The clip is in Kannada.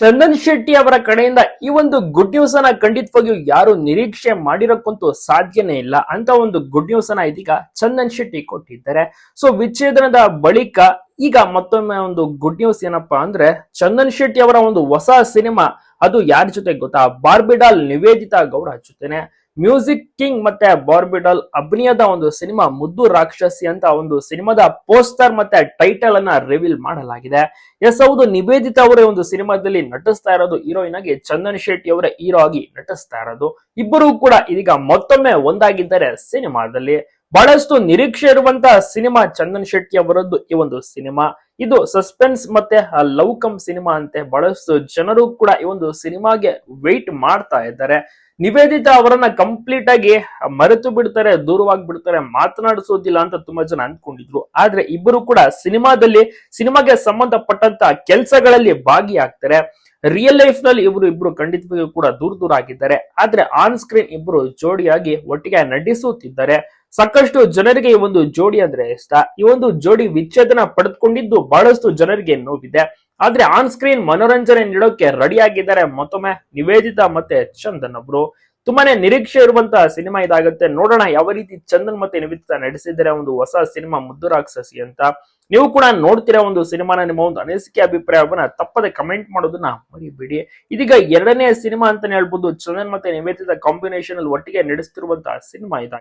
ಚಂದನ್ ಶೆಟ್ಟಿ ಅವರ ಕಡೆಯಿಂದ ಈ ಒಂದು ಗುಡ್ ನ್ಯೂಸ್ ಅನ್ನ ಖಂಡಿತವಾಗಿಯೂ ಯಾರು ನಿರೀಕ್ಷೆ ಮಾಡಿರೋಕ್ಕಂತೂ ಸಾಧ್ಯನೇ ಇಲ್ಲ. ಅಂತ ಒಂದು ಗುಡ್ ನ್ಯೂಸ್ ಅನ್ನ ಇದೀಗ ಚಂದನ್ ಶೆಟ್ಟಿ ಕೊಟ್ಟಿದ್ದಾರೆ. ಸೊ ವಿಚ್ಛೇದನದ ಬಳಿಕ ಈಗ ಮತ್ತೊಮ್ಮೆ ಒಂದು ಗುಡ್ ನ್ಯೂಸ್ ಏನಪ್ಪಾ ಅಂದ್ರೆ ಚಂದನ್ ಶೆಟ್ಟಿ ಅವರ ಒಂದು ಹೊಸ ಸಿನಿಮಾ ಅದು ಯಾರ ಜೊತೆ ಗೊತ್ತಾ? ಬಾರ್ಬಿಡಾಲ್ ನಿವೇದಿತಾ ಗೌಡ ಜೊತೆನೆ. ಮ್ಯೂಸಿಕ್ ಕಿಂಗ್ ಮತ್ತೆ ಬಾರ್ಬಿಡಾಲ್ ಅಭಿನಯದ ಒಂದು ಸಿನಿಮಾ ಮುದ್ದು ರಾಕ್ಷಸಿ ಅಂತ ಒಂದು ಸಿನಿಮಾದ ಪೋಸ್ಟರ್ ಮತ್ತೆ ಟೈಟಲ್ ಅನ್ನ ರಿವೀಲ್ ಮಾಡಲಾಗಿದೆ. ಎಸ್ ಹೌದು, ನಿವೇದಿತಾ ಅವರೇ ಒಂದು ಸಿನಿಮಾದಲ್ಲಿ ನಟಿಸ್ತಾ ಇರೋದು ಹೀರೋಯಿನ್ ಆಗಿ ಚಂದನ್ ಶೆಟ್ಟಿ ಅವರೇ ಹೀರೋ ಆಗಿ ನಟಿಸ್ತಾ ಇರೋದು. ಇಬ್ಬರು ಕೂಡ ಇದೀಗ ಮತ್ತೊಮ್ಮೆ ಒಂದಾಗಿದ್ದಾರೆ ಸಿನಿಮಾದಲ್ಲಿ. ಬಹಳಷ್ಟು ನಿರೀಕ್ಷೆ ಇರುವಂತ ಸಿನಿಮಾ ಚಂದನ್ ಶೆಟ್ಟಿ ಅವರದ್ದು ಈ ಒಂದು ಸಿನಿಮಾ. ಇದು ಸಸ್ಪೆನ್ಸ್ ಮತ್ತೆ ಲವ್ ಕಮ್ ಸಿನಿಮಾ ಅಂತೆ ಬಹಳಷ್ಟು ಜನರು ಕೂಡ ಈ ಒಂದು ಸಿನಿಮಾಗೆ ವೆಯ್ಟ್ ಮಾಡ್ತಾ ಇದ್ದಾರೆ. ನಿವೇದಿತಾ ಅವರನ್ನ ಕಂಪ್ಲೀಟ್ ಆಗಿ ಮರೆತು ಬಿಡ್ತಾರೆ, ದೂರವಾಗಿ ಬಿಡ್ತಾರೆ, ಮಾತನಾಡಿಸೋದಿಲ್ಲ ಅಂತ ತುಂಬಾ ಜನ ಅಂದ್ಕೊಂಡಿದ್ರು. ಆದ್ರೆ ಇಬ್ಬರು ಕೂಡ ಸಿನಿಮಾದಲ್ಲಿ, ಸಿನಿಮಾಗೆ ಸಂಬಂಧಪಟ್ಟಂತ ಕೆಲಸಗಳಲ್ಲಿ ಭಾಗಿಯಾಗ್ತಾರೆ. ರಿಯಲ್ ಲೈಫ್ನಲ್ಲಿ ಇವರು ಇಬ್ರು ಖಂಡಿತವಾಗಿಯೂ ಕೂಡ ದೂರ ದೂರ ಆಗಿದ್ದಾರೆ. ಆದ್ರೆ ಆನ್ ಸ್ಕ್ರೀನ್ ಇಬ್ರು ಜೋಡಿಯಾಗಿ ಒಟ್ಟಿಗೆ ನಟಿಸುತ್ತಿದ್ದಾರೆ. ಸಾಕಷ್ಟು ಜನರಿಗೆ ಈ ಒಂದು ಜೋಡಿ ಅಂದ್ರೆ ಇಷ್ಟ. ಈ ಒಂದು ಜೋಡಿ ವಿಚ್ಛೇದನ ಪಡೆದುಕೊಂಡಿದ್ದು ಬಹಳಷ್ಟು ಜನರಿಗೆ ನೋವಿದೆ. ಆದ್ರೆ ಆನ್ ಸ್ಕ್ರೀನ್ ಮನೋರಂಜನೆ ನೀಡೋಕೆ ರೆಡಿ ಆಗಿದ್ದಾರೆ. ಮತ್ತೊಮ್ಮೆ ನಿವೇದಿತಾ ಮತ್ತೆ ಚಂದನ್ ಒಬ್ರು. ತುಂಬಾನೇ ನಿರೀಕ್ಷೆ ಇರುವಂತಹ ಸಿನಿಮಾ ಇದಾಗುತ್ತೆ. ನೋಡೋಣ ಯಾವ ರೀತಿ ಚಂದನ್ ಮತ್ತೆ ನಿವೇದಿತಾ ನಡೆಸಿದ್ರೆ ಒಂದು ಹೊಸ ಸಿನಿಮಾ ಮುದ್ದು ರಾಕ್ಷಸಿ ಅಂತ. ನೀವು ಕೂಡ ನೋಡ್ತಿರೋ ಒಂದು ಸಿನಿಮಾನ, ನಿಮ್ಮ ಒಂದು ಅನಿಸಿಕೆ, ಅಭಿಪ್ರಾಯವನ್ನ ತಪ್ಪದೆ ಕಮೆಂಟ್ ಮಾಡೋದನ್ನ ಮರಿಬೇಡಿ. ಇದೀಗ ಎರಡನೇ ಸಿನಿಮಾ ಅಂತಾನೆ ಹೇಳ್ಬೋದು. ಚಂದನ್ ಮತ್ತೆ ನಿವೇದಿತ ಕಾಂಬಿನೇಷನ್ ಅಲ್ಲಿ ಒಟ್ಟಿಗೆ ನಡೆಸ್ತಿರುವಂತಹ ಸಿನಿಮಾ ಇದಾಗಿದೆ